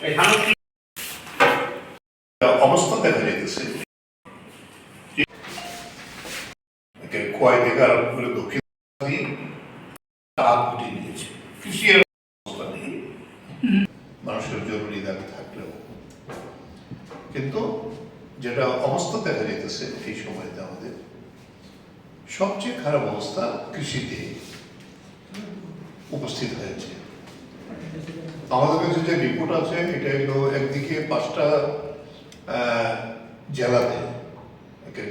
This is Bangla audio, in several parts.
দেখা যাইতেছে। করে দক্ষিণ মানুষের জরুরি দাবি থাকলেও। কিন্তু যেটা অবস্থা দেখা যাইতেছে এই সময়তে আমাদের, সবচেয়ে খারাপ অবস্থা কৃষিতে উপস্থিত হয়েছে। আমাদের কাছে যে রিপোর্ট আছে এটা হলো একদিকে পাঁচটা জেলাতে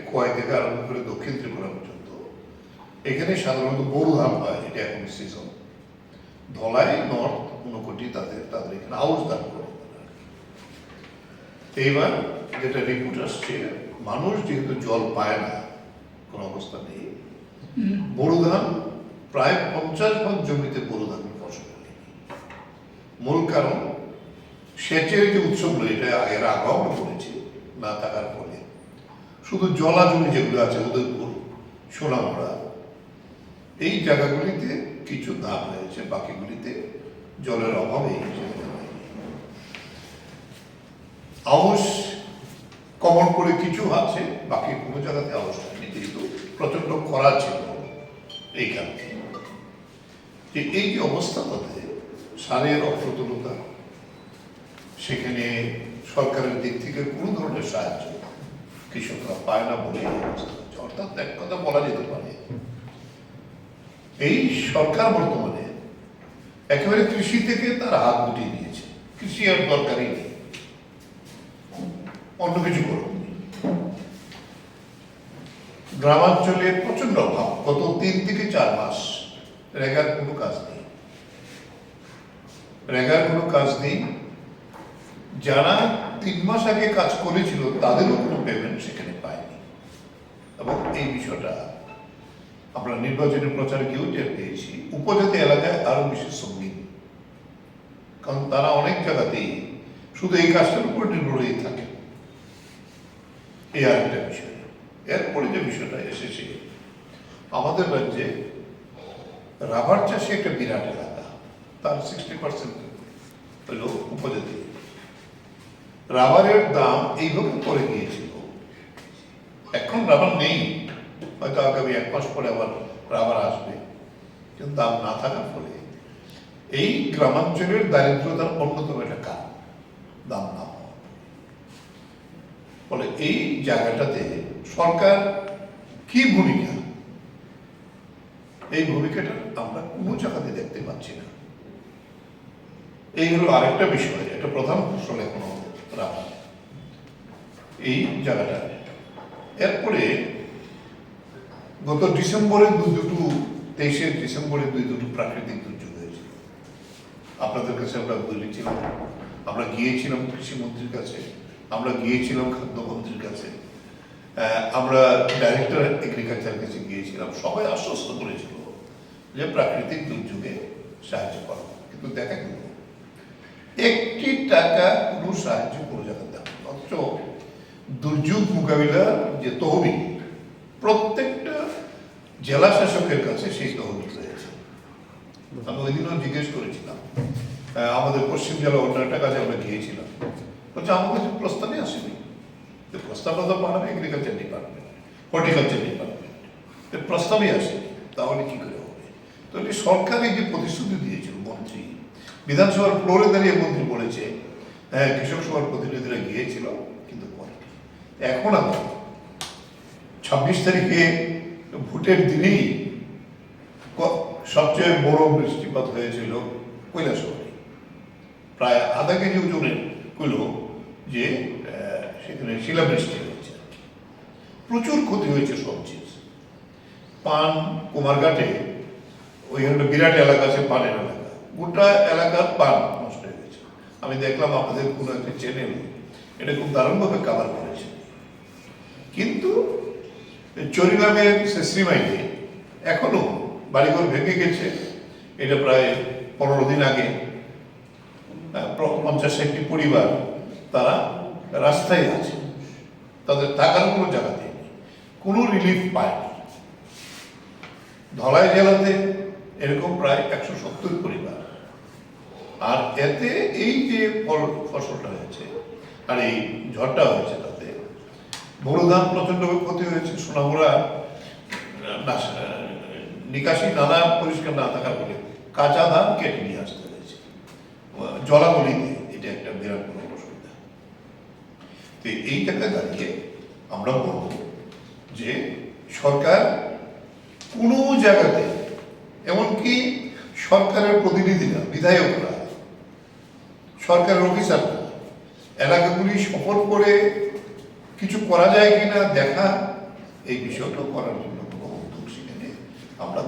খোয়াই থেকে আরম্ভ করে দক্ষিণ ত্রিপুরা পর্যন্ত। এখানে সাধারণত বড় ধান হয় এটা এখন সিজন ধলাই নর্থ ঊনকোটি তাদের তাদের এখানে আউশ ধান করে। এইবার যেটা রিপোর্ট আসছে মানুষ যেহেতু জল পায় না কোনো অবস্থা নেই বড় ধান প্রায় পঞ্চাশ ভাগ জমিতে বড় হয়নি। মূল কারণ, সেচের যে উৎসগুলো, এটা এর আগেও আমরা বলেছি, না থাকার ফলে শুধু জলা জমি যেগুলো আছে, উদয়পুর, সোনামড়া, এই জায়গাগুলিতে কিছু ধান হয়েছে বাকিগুলিতে জলের অভাবে। আউশ কমন করে কিছু আছে, বাকি কোনো জায়গাতে আউশ হয়নি, যেহেতু প্রচণ্ড খরা ছিল এই কারণে যে এই যে অবস্থাটাতে সারের অপ্রতুলতা, সেখানে সরকারের দিক থেকে কোনো ধরনের সাহায্য কৃষকরা পায় না বলে। অর্থাৎ এক কথা বলা যেতে পারে। এই সরকার বর্তমানে একেবারে কৃষি থেকে তার হাত গুটিয়ে দিয়েছে কৃষি আর দরকারই নেই। অন্য কিছু করুন। গ্রামাঞ্চলে প্রচণ্ড অভাব। গত তিন থেকে চার মাস রেগার কোনো কাজ নেই। রেগার কোনো কাজ নেই। যারা তিন মাস আগে কাজ করেছিল তাদেরও কোনো পেমেন্ট সেখানে পায়নি। এবং এই বিষয়টা আমরা নির্বাচনী প্রচারে কেউ টের পেয়েছি। উপজাতি এলাকায় আরও বেশি সঙ্গীন কারণ তারা অনেক জায়গাতেই শুধু এই কাজটার উপর নির্ভর হয়ে থাকে। এই আরেকটা বিষয়। এরপরে যে বিষয়টা এসেছে, আমাদের রাজ্যে রাবার চাষে একটা বিরাট এলাকা। তার সিক্সটি পার্সেন্ট হলো উপজাতি। রাবারের দাম এইভাবে পড়ে গিয়েছিল। এখন রাবার নেই। হয়তো আগামী এক মাস পরে আবার রাবার আসবে। কিন্তু দাম না থাকার ফলে এই গ্রামাঞ্চলের দারিদ্রতার অন্যতম একটা কারণ, দাম না ফলে এই জায়গাটাতে সরকার কি ভূমিকা? এই ভূমিকাটা আমরা কোনো জায়গাতে দেখতে পাচ্ছি না। এই হলো আরেকটা বিষয় এটা প্রধান ফসল এখনও এই জায়গাটা। এরপরে গত ডিসেম্বরে দু দুটো, তেইশে ডিসেম্বরে দুই দুটো প্রাকৃতিক দুর্যোগ হয়েছে। আপনাদের কাছে আমরা বলেছিলাম আমরা গিয়েছিলাম কৃষিমন্ত্রীর কাছে, আমরা গিয়েছিলাম খাদ্যমন্ত্রীর কাছে আমরা ডাইরেক্টর এগ্রিকালচার কাছে গিয়েছিলাম। সবাই আশ্বস্ত করেছিল যে প্রাকৃতিক দুর্যোগে সাহায্য করা কিন্তু দেখা গেল একটি টাকা কোনো সাহায্য জায়গায় দেওয়া হয়নি। অথচ দুর্যোগ মোকাবিলা যে তহবিল, প্রত্যেকটা জেলা শাসকের কাছে সেই তহবিল রয়েছে। আমি ওই দিনও জিজ্ঞেস করেছিলাম আমাদের পশ্চিম জেলা অন্য একটা কাজে আমরা গিয়েছিলাম। বলছে কাছে প্রস্তাবই আসেনি। তো প্রস্তাবটা তো পাঠাবে এগ্রিকালচার ডিপার্টমেন্ট হর্টিকালচার ডিপার্টমেন্ট তো প্রস্তাবই আসেনি, তাহলে কি করে হবে? তাহলে সরকার যে প্রতিশ্রুতি দিয়েছিল, মন্ত্রী বিধানসভার ফ্লোরে দাঁড়িয়ে মন্ত্রী বলেছে হ্যাঁ কৃষক সভার প্রতিনিধিরা গিয়েছিল, কিন্তু করেনি। এখন আবার ছাব্বিশ তারিখে ভোটের দিনেই সবচেয়ে বড় বৃষ্টিপাত হয়েছিল কৈলাসহরে প্রায় আধা কেজি ওজনের হলো যে সেখানে শিলাবৃষ্টি হয়েছে প্রচুর ক্ষতি হয়েছে সবজির পান, কুমারঘাটে ওইখানে বিরাট এলাকা আছে, পানের এলাকা। গোটা এলাকার পান নষ্ট হয়ে গেছে। আমি দেখলাম আপনাদের কোনো একটা চ্যানেল এটা খুব দারুণভাবে কাভার করেছে। কিন্তু চরিগ্রামের সে শ্রীমাইতে এখনও বাড়িঘর ভেঙে গেছে। এটা প্রায় পনেরো দিন আগে পঞ্চাশ একটি পরিবার তারা রাস্তায় আছে। তাদের থাকার কোনো জায়গা নেই। কোনো রিলিফ পায়নি। ধলাই জেলাতে এরকম প্রায় একশো সত্তর পরিবার। আর এতে এই যে ফল, ফসলটা হয়েছে, আর এই ঝড়টা হয়েছে তাতে বোরো ধান প্রচণ্ডভাবে ক্ষতি হয়েছে। সোনামুড়া নিকাশি নালা পরিষ্কার না থাকার ফলে কাঁচা ধান কেটে নিয়ে আসতে হয়েছে। জলাবলিতে এটা একটা বিরাট বড় অসুবিধা। তো এই জায়গায় দাঁড়িয়ে আমরা বলব যে সরকার কোনো জায়গাতে এমনকি সরকারের প্রতিনিধিরা, বিধায়করা, সরকারের অফিসাররা, এলাকাগুলি সফল করে কিছু করা যায় কিনা দেখা, এই বিষয়টা করার জন্য কোনো উদ্যোগ সেখানে আমরা